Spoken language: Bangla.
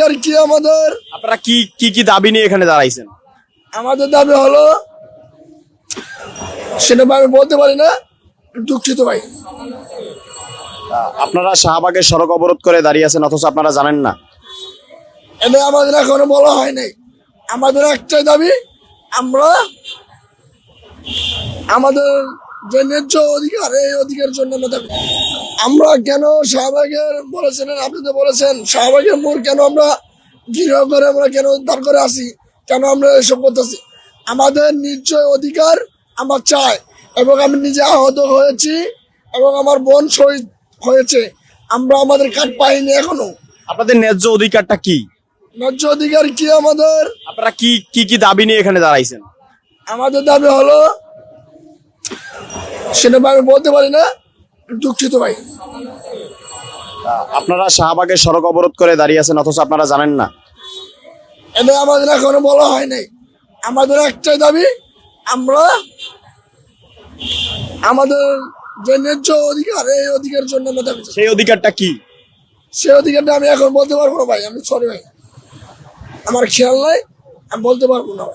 আর কি আমাদের? আপনারা কি কি কি দাবি নিয়ে এখানে দাঁড়াইছেন? আমাদের দাবি হলো সেটা আমি বলতে পারি না দুঃখিত ভাই। আপনারা শাহবাগের সড়ক অবরোধ করে দাঁড়িয়ে আছেন অথচ আপনারা জানেন না। এটা আমাদের এখনও বলা হয় নাই। আমাদের একটাই দাবি আমরা আমাদের যে ন্যায্য অধিকার এই অধিকারের জন্য আমরা আমরা কেন শাহবাগের বলেছিলেন আপনি তো বলেছেন শাহবাগের মোড় কেন আমরা করে আমরা কেন দাঁড় করে আসি? কেন আমরা এসব করতেছি? আমাদের নিশ্চয় অধিকার আমার চাই এবং আমি নিজে আহত হয়েছি এবং আমার বোন শহীদ হয়েছে। আমরা আমাদের কার্ড পাইনি এখনও। আপনাদের ন্যায্য অধিকারটা কি? ন্যায্য অধিকার কি আমাদের? আপনারা কি কি কি দাবি নিয়ে এখানে দাঁড়াইছেন? আমাদের দাবি হলো সেটা আমি বলতে পারি না। দুঃখিত ভাই। আপনারা শাহবাগের সড়ক অবরোধ করে দাঁড়িয়ে আছেন অথচ আপনারা জানেন না। এটা আমাদের এখনও বলা হয় নাই। আমাদের একটাই দাবি আমরা আমাদের যে ন্যায্য অধিকার এই অধিকারের জন্য আমরা দাবি সেই অধিকারটা কি? সেই অধিকারটা আমি এখন বলতে পারব না ভাই আমি সরি ভাই। আমার খেয়াল নাই আমি বলতে পারব না ভাই।